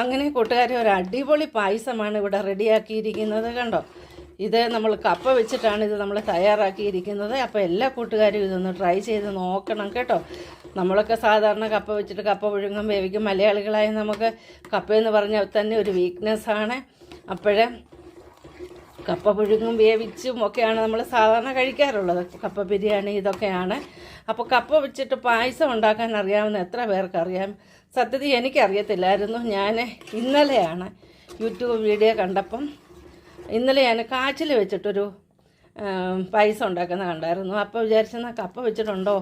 അങ്ങനെ കൂട്ടുകാരെ ഒരു അടിപൊളി പായസമാണ് ഇവിടെ റെഡിയാക്കിയിരിക്കുന്നത് കണ്ടോ? ഇത് നമ്മൾ കപ്പ വെച്ചിട്ടാണ് ഇത് നമ്മൾ തയ്യാറാക്കിയിരിക്കുന്നത്. അപ്പോൾ എല്ലാ കൂട്ടുകാരും ഇതൊന്ന് ട്രൈ ചെയ്ത് നോക്കണം കേട്ടോ. നമ്മളൊക്കെ സാധാരണ കപ്പ വെച്ചിട്ട് കപ്പ പുഴുങ്ങും വേവിക്കും. മലയാളികളായ നമുക്ക് കപ്പയെന്ന് പറഞ്ഞാൽ തന്നെ ഒരു വീക്ക്നെസ്സാണ് അപ്പോഴേ കപ്പ പുഴുങ്ങും വേവിച്ചും ഒക്കെയാണ് നമ്മൾ സാധാരണ കഴിക്കാറുള്ളത്. കപ്പ ബിരിയാണി ഇതൊക്കെയാണ്. അപ്പോൾ കപ്പ വെച്ചിട്ട് പായസം ഉണ്ടാക്കാൻ അറിയാവുന്ന എത്ര പേർക്കറിയാം സത്യത്തിൽ എനിക്കറിയത്തില്ലായിരുന്നു ഞാൻ ഇന്നലെയാണ് യൂട്യൂബ് വീഡിയോ കണ്ടപ്പം ഇന്നലെ ഞാൻ കാച്ചിൽ വെച്ചിട്ടൊരു പായസം ഉണ്ടാക്കുന്ന കണ്ടായിരുന്നു. അപ്പോൾ വിചാരിച്ചെന്നാൽ കപ്പ വെച്ചിട്ടുണ്ടോ?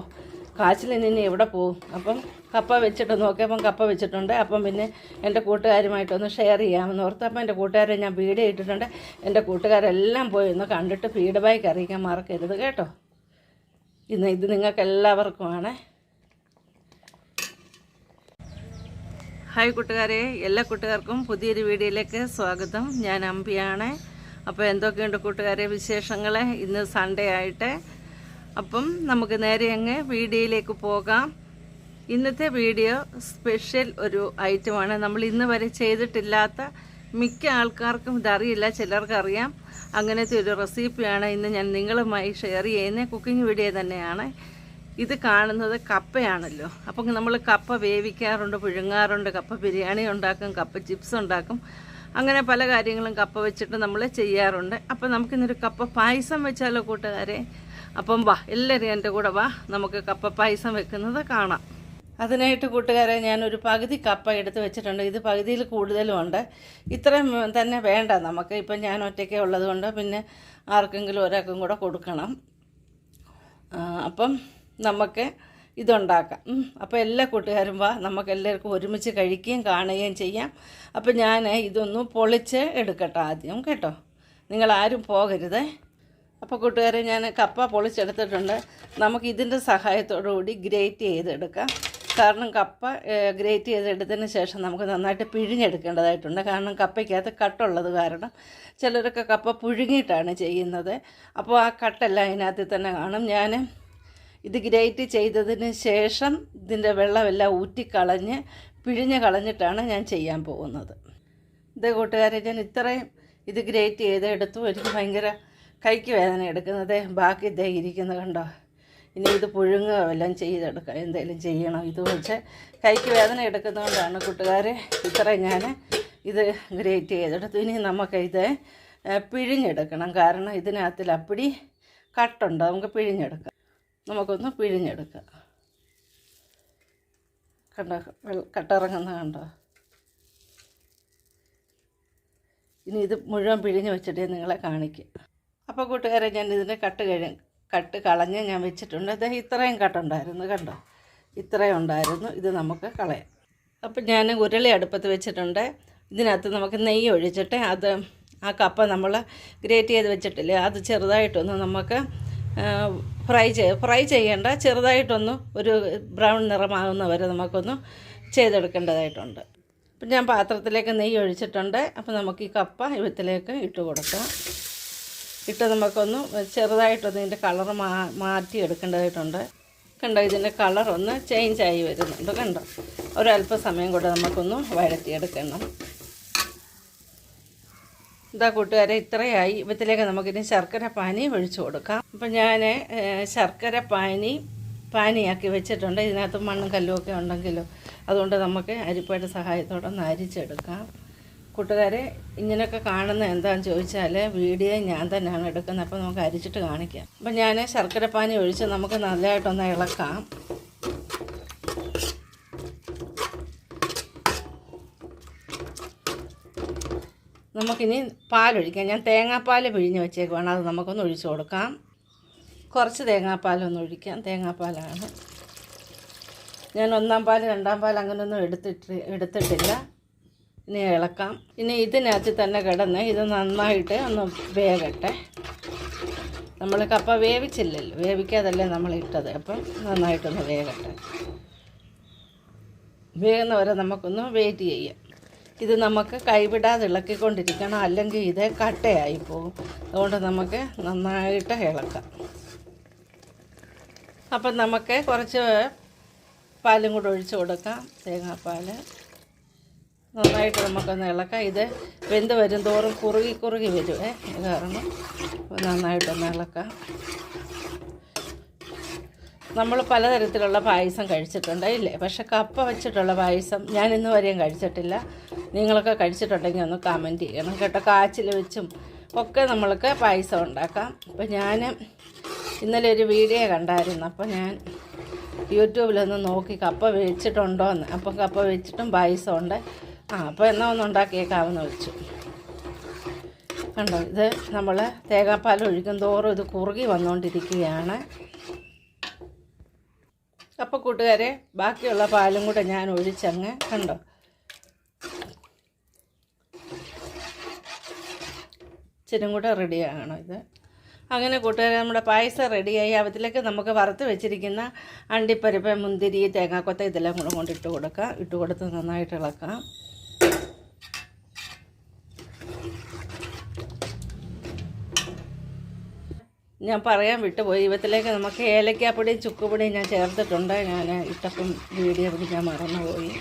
കാച്ചിൽ ഇനി എവിടെ പോകും? അപ്പം കപ്പ വെച്ചിട്ട് നോക്കിയപ്പം കപ്പ വെച്ചിട്ടുണ്ട്. അപ്പം പിന്നെ എന്റെ കൂട്ടുകാരുമായിട്ടൊന്ന് ഷെയർ ചെയ്യാമെന്ന് ഓർത്ത് അപ്പം എന്റെ കൂട്ടുകാരെ ഞാൻ വീഡിയോ ഇട്ടിട്ടുണ്ട്. എന്റെ കൂട്ടുകാരെല്ലാം പോയി ഒന്ന് കണ്ടിട്ട് ഫീഡ്ബാക്ക് അറിയിക്കാൻ മറക്കരുത് കേട്ടോ. ഇന്ന് ഇത് നിങ്ങൾക്ക് എല്ലാവർക്കുമാണ് ഹായ് കൂട്ടുകാരെ എല്ലാ കൂട്ടുകാർക്കും പുതിയൊരു വീഡിയോയിലേക്ക് സ്വാഗതം. ഞാൻ അമ്പിയാണ്. അപ്പോൾ എന്തൊക്കെയുണ്ട് കൂട്ടുകാരെ വിശേഷങ്ങൾ ഇന്ന് സൺഡേ ആയിട്ട് അപ്പം നമുക്ക് നേരെ അങ്ങ് വീഡിയോയിലേക്ക് പോകാം. ഇന്നത്തെ വീഡിയോ സ്പെഷ്യൽ ഒരു ഐറ്റമാണ് നമ്മൾ ഇന്ന് വരെ ചെയ്തിട്ടില്ലാത്ത മിക്ക ആൾക്കാർക്കും ഇതറിയില്ല ചിലർക്കറിയാം. അങ്ങനത്തെ ഒരു റെസിപ്പിയാണ് ഇന്ന് ഞാൻ നിങ്ങളുമായി ഷെയർ ചെയ്യുന്ന കുക്കിംഗ് വീഡിയോ തന്നെയാണ്. ഇത് കാണുന്നത് കപ്പയാണല്ലോ. അപ്പം നമ്മൾ കപ്പ വേവിക്കാറുണ്ട് പുഴുങ്ങാറുണ്ട്. കപ്പ ബിരിയാണി ഉണ്ടാക്കും കപ്പ ചിപ്സ് ഉണ്ടാക്കും. അങ്ങനെ പല കാര്യങ്ങളും കപ്പ വെച്ചിട്ട് നമ്മൾ ചെയ്യാറുണ്ട്. അപ്പം നമുക്കിന്നൊരു കപ്പ പായസം വെച്ചാലോ കൂട്ടുകാരെ? അപ്പം വാ എല്ലാവരും എന്റെ കൂടെ വാ. നമുക്ക് കപ്പ പായസം വെക്കുന്നത് കാണാം. അതിനായിട്ട് കൂട്ടുകാരെ ഞാനൊരു പകുതി കപ്പ എടുത്ത് വെച്ചിട്ടുണ്ട്. ഇത് പകുതിയിൽ കൂടുതലുമുണ്ട്. ഇത്രയും തന്നെ വേണ്ട നമുക്ക്. ഇപ്പം ഞാൻ ഒറ്റയ്ക്കേ ഉള്ളത് കൊണ്ട് പിന്നെ ആർക്കെങ്കിലും ഒരാൾക്കും കൂടെ കൊടുക്കണം. അപ്പം നമുക്ക് ഇതുണ്ടാക്കാം. അപ്പോൾ എല്ലാ കൂട്ടുകാരും വാ. നമുക്ക് എല്ലാവർക്കും ഒരുമിച്ച് കഴിക്കുകയും കാണുകയും ചെയ്യാം. അപ്പം ഞാൻ ഇതൊന്ന് പൊളിച്ച് എടുക്കട്ടെ ആദ്യം കേട്ടോ? നിങ്ങൾ ആരും പോകരുത്. അപ്പോൾ കൂട്ടുകാരെ ഞാൻ കപ്പ പൊളിച്ചെടുത്തിട്ടുണ്ട്. നമുക്ക് ഇതിന്റെ സഹായത്തോടു കൂടി ഗ്രേറ്റ് ചെയ്തെടുക്കാം. കാരണം കപ്പ ഗ്രേറ്റ് ചെയ്തെടുത്തതിന് ശേഷം നമുക്ക് നന്നായിട്ട് പിഴിഞ്ഞെടുക്കേണ്ടതായിട്ടുണ്ട്. കാരണം കപ്പയ്ക്കകത്ത് കട്ടുള്ളത് കാരണം ചിലരൊക്കെ കപ്പ പുഴുങ്ങിയിട്ടാണ് ചെയ്യുന്നത്. അപ്പോൾ ആ കട്ടെല്ലാം അതിനകത്ത് തന്നെ കാണും. ഞാൻ ഇത് ഗ്രേറ്റ് ചെയ്തതിന് ശേഷം ഇതിന്റെ വെള്ളമെല്ലാം ഊറ്റിക്കളഞ്ഞ് പിഴിഞ്ഞ് കളഞ്ഞിട്ടാണ് ഞാൻ ചെയ്യാൻ പോകുന്നത്. ഇത് കൂട്ടുകാരെ ഞാൻ ഇത്രയും ഇത് ഗ്രേറ്റ് ചെയ്തെടുത്തു. എനിക്ക് ഭയങ്കര കൈക്ക് വേദന എടുക്കുന്നത്. ബാക്കി ഇതേ ഇരിക്കുന്നത് കണ്ടോ? ഇനി ഇത് പുഴുങ്ങുക എല്ലാം ചെയ്തെടുക്കുക എന്തെങ്കിലും ചെയ്യണം. ഇത് വെച്ച് കൈക്ക് വേദന എടുക്കുന്നതുകൊണ്ടാണ് കൂട്ടുകാരെ ഇത്ര ഞാൻ ഇത് ഗ്രേറ്റ് ചെയ്തെടുത്തു. ഇനി നമുക്ക് ഇത് പിഴിഞ്ഞെടുക്കണം. കാരണം ഇതിനകത്തിൽ അപ്പിടി കട്ടുണ്ട്. നമുക്ക് പിഴിഞ്ഞെടുക്കാം. നമുക്കൊന്ന് പിഴിഞ്ഞെടുക്കാം. കണ്ടോ? കട്ടിറങ്ങുന്ന കണ്ടോ? ഇനി ഇത് മുഴുവൻ പിഴിഞ്ഞ് വെച്ചിട്ട് നിങ്ങളെ കാണിക്കും. അപ്പോൾ കൂട്ടുകാരെ ഞാൻ ഇതിന്റെ കട്ട് കഴി കട്ട് കളഞ്ഞ് ഞാൻ വെച്ചിട്ടുണ്ട്. ഇത് ഇത്രയും കട്ടുണ്ടായിരുന്നു കണ്ടോ? ഇത്രയും ഉണ്ടായിരുന്നു. ഇത് നമുക്ക് കളയാം. അപ്പം ഞാൻ ഉരുളി അടുപ്പത്ത് വെച്ചിട്ടുണ്ട്. ഇതിനകത്ത് നമുക്ക് നെയ്യ് ഒഴിച്ചിട്ട് അത് ആ കപ്പ നമ്മൾ ഗ്രേറ്റ് ചെയ്ത് വെച്ചിട്ടില്ലേ അത് ചെറുതായിട്ടൊന്ന് നമുക്ക് ഫ്രൈ ചെയ്യ ഫ്രൈ ചെയ്യേണ്ട ചെറുതായിട്ടൊന്ന് ഒരു ബ്രൗൺ നിറമാകുന്ന വരെ നമുക്കൊന്ന് ചെയ്തെടുക്കേണ്ടതായിട്ടുണ്ട്. അപ്പം ഞാൻ പാത്രത്തിലേക്ക് നെയ്യ് ഒഴിച്ചിട്ടുണ്ട്. അപ്പോൾ നമുക്ക് ഈ കപ്പ ഇവത്തിലേക്ക് ഇട്ട് കൊടുക്കാം. ഇട്ട് നമുക്കൊന്ന് ചെറുതായിട്ടൊന്ന് ഇതിന്റെ കളർ മാ മാറ്റി എടുക്കേണ്ടതായിട്ടുണ്ട് കണ്ടോ ഇതിന്റെ കളർ ഒന്ന് ചേഞ്ച് ആയി വരുന്നുണ്ട്. കണ്ടോ ഒരല്പസമയം കൂടെ നമുക്കൊന്ന് വഴറ്റിയെടുക്കണം. ഇതാ കൂട്ടുകാരെ ഇത്രയായി. ഇപ്പത്തിലേക്ക് നമുക്കിനി ശർക്കര പാനി ഒഴിച്ചു കൊടുക്കാം. അപ്പം ഞാൻ ശർക്കര പാനി പാനിയാക്കി വെച്ചിട്ടുണ്ട്. ഇതിനകത്ത് മണ്ണും കല്ലുമൊക്കെ ഉണ്ടെങ്കിലോ അതുകൊണ്ട് നമുക്ക് അരിപ്പയുടെ സഹായത്തോടെ ഒന്ന് അരിച്ചെടുക്കാം. കൂട്ടുകാരെ ഇങ്ങനെയൊക്കെ കാണുന്ന എന്താണെന്ന് ചോദിച്ചാൽ വീഡിയോ ഞാൻ തന്നെയാണ് എടുക്കുന്നത്. അപ്പോൾ നമുക്ക് അരിച്ചിട്ട് കാണിക്കാം. അപ്പം ഞാൻ ശർക്കര പാനി ഒഴിച്ച് നമുക്ക് നല്ലതായിട്ടൊന്ന് ഇളക്കാം. നമുക്കിനി പാലൊഴിക്കാം. ഞാൻ തേങ്ങാപ്പാൽ പിഴിഞ്ഞ് വെച്ചേക്കുവാണ്. അത് നമുക്കൊന്ന് ഒഴിച്ചു കൊടുക്കാം. കുറച്ച് തേങ്ങാപ്പാലൊന്ന് ഒഴിക്കാം. തേങ്ങാപ്പാലാണ്. ഞാൻ ഒന്നാം പാൽ രണ്ടാം പാൽ അങ്ങനെയൊന്നും എടുത്തിട്ട് എടുത്തിട്ടില്ല. ഇനി ഇളക്കാം. ഇനി ഇതിനകത്ത് തന്നെ കിടന്ന് ഇത് നന്നായിട്ട് ഒന്ന് വേവട്ടെ. നമ്മൾ കപ്പ വേവിച്ചില്ലല്ലോ വേവിക്കാതല്ലേ നമ്മൾ ഇട്ടത്. അപ്പം നന്നായിട്ടൊന്ന് വേകട്ടെ വേകുന്ന വരെ നമുക്കൊന്ന് വെയിറ്റ് ചെയ്യാം. ഇത് നമുക്ക് കൈവിടാതെ ഇളക്കിക്കൊണ്ടിരിക്കണം അല്ലെങ്കിൽ ഇത് കട്ടയായി പോകും അതുകൊണ്ട് നമുക്ക് നന്നായിട്ട് ഇളക്കാം. അപ്പം നമുക്ക് കുറച്ച് പാലും കൂടെ ഒഴിച്ച് കൊടുക്കാം. തേങ്ങാപ്പാൽ നന്നായിട്ട് നമുക്കൊന്ന് ഇളക്കാം. ഇത് വെന്ത് വരും തോറും കുറുകി കുറുകി വരുമേ കാരണം നന്നായിട്ടൊന്ന് ഇളക്കാം. നമ്മൾ പലതരത്തിലുള്ള പായസം കഴിച്ചിട്ടുണ്ട് ഇല്ലേ? പക്ഷെ കപ്പ വെച്ചിട്ടുള്ള പായസം ഞാൻ ഇന്ന് വരെയും കഴിച്ചിട്ടില്ല. നിങ്ങളൊക്കെ കഴിച്ചിട്ടുണ്ടെങ്കിൽ ഒന്ന് കമന്റ് ചെയ്യണം കേട്ടോ. കാച്ചിൽ വെച്ചും ഒക്കെ നമ്മൾക്ക് പായസം ഉണ്ടാക്കാം. അപ്പം ഞാൻ ഇന്നലെ ഒരു വീഡിയോ കണ്ടായിരുന്നു. അപ്പോൾ ഞാൻ യൂട്യൂബിലൊന്ന് നോക്കി കപ്പ വെച്ചിട്ടുണ്ടോ എന്ന് അപ്പം കപ്പ വെച്ചിട്ടും പായസം ഉണ്ട് ആ അപ്പോൾ എന്നാൽ ഒന്ന് ഉണ്ടാക്കിയേക്കാമെന്ന് വെച്ചു. കണ്ടോ ഇത് നമ്മൾ തേങ്ങാപ്പാൽ ഒഴിക്കും തോറും ഇത് കുറുകി വന്നുകൊണ്ടിരിക്കുകയാണ് അപ്പോൾ കൂട്ടുകാരെ ബാക്കിയുള്ള പാലും കൂടെ ഞാൻ ഒഴിച്ചങ്ങ് കണ്ടോ. ഇച്ചിരി കൂടെ റെഡിയാകണം ഇത്. അങ്ങനെ കൂട്ടുകാരെ നമ്മുടെ പായസം റെഡിയായി. അവത്തിലേക്ക് നമുക്ക് വറുത്ത് വെച്ചിരിക്കുന്ന അണ്ടിപ്പരിപ്പ് മുന്തിരി തേങ്ങാക്കൊത്ത ഇതെല്ലാം കൂടെ കൊണ്ട് ഇട്ട് കൊടുക്കാം. ഇട്ട് കൊടുത്ത് നന്നായിട്ട് ഇളക്കാം. ഞാൻ പറയാൻ വിട്ടുപോയി. ഇവത്തിലേക്ക് നമുക്ക് ഏലക്കാപ്പൊടിയും ചുക്കുപൊടിയും ഞാൻ ചേർത്തിട്ടുണ്ട്. ഞാൻ ഇട്ടപ്പം വീഡിയോ പിടിക്കാൻ മറന്നുപോയി.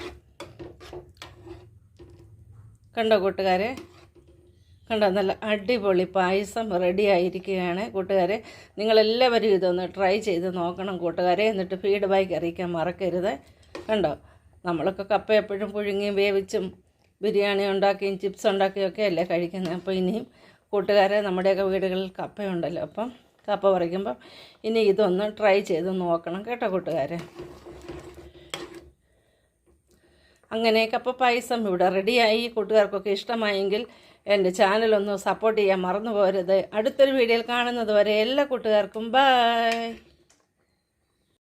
കണ്ടോ കൂട്ടുകാരെ? കണ്ടോ? നല്ല അടിപൊളി പായസം റെഡി ആയിരിക്കുകയാണ്. കൂട്ടുകാരെ നിങ്ങളെല്ലാവരും ഇതൊന്ന് ട്രൈ ചെയ്ത് നോക്കണം കൂട്ടുകാരെ. എന്നിട്ട് ഫീഡ്ബാക്ക് അറിയിക്കാൻ മറക്കരുത്. കണ്ടോ? നമ്മളൊക്കെ കപ്പ എപ്പോഴും പുഴുങ്ങിയും വേവിച്ചും ബിരിയാണി ഉണ്ടാക്കിയും ചിപ്സ് ഉണ്ടാക്കിയും ഒക്കെ അല്ലേ കഴിക്കുന്നത്. അപ്പോൾ ഇനിയും കൂട്ടുകാരെ നമ്മുടെയൊക്കെ വീടുകളിൽ കപ്പയുണ്ടല്ലോ. അപ്പം കപ്പ പറിക്കുമ്പം ഇനി ഇതൊന്ന് ട്രൈ ചെയ്ത് നോക്കണം കേട്ടോ കൂട്ടുകാരെ. അങ്ങനെ കപ്പ പായസം ഇവിടെ റെഡിയായി കൂട്ടുകാർക്കൊക്കെ ഇഷ്ടമായെങ്കിൽ എന്റെ ചാനലൊന്ന് സപ്പോർട്ട് ചെയ്യാൻ മറന്നു പോരുത് അടുത്തൊരു വീഡിയോയിൽ കാണുന്നത് വരെ എല്ലാ കൂട്ടുകാർക്കും ബായ്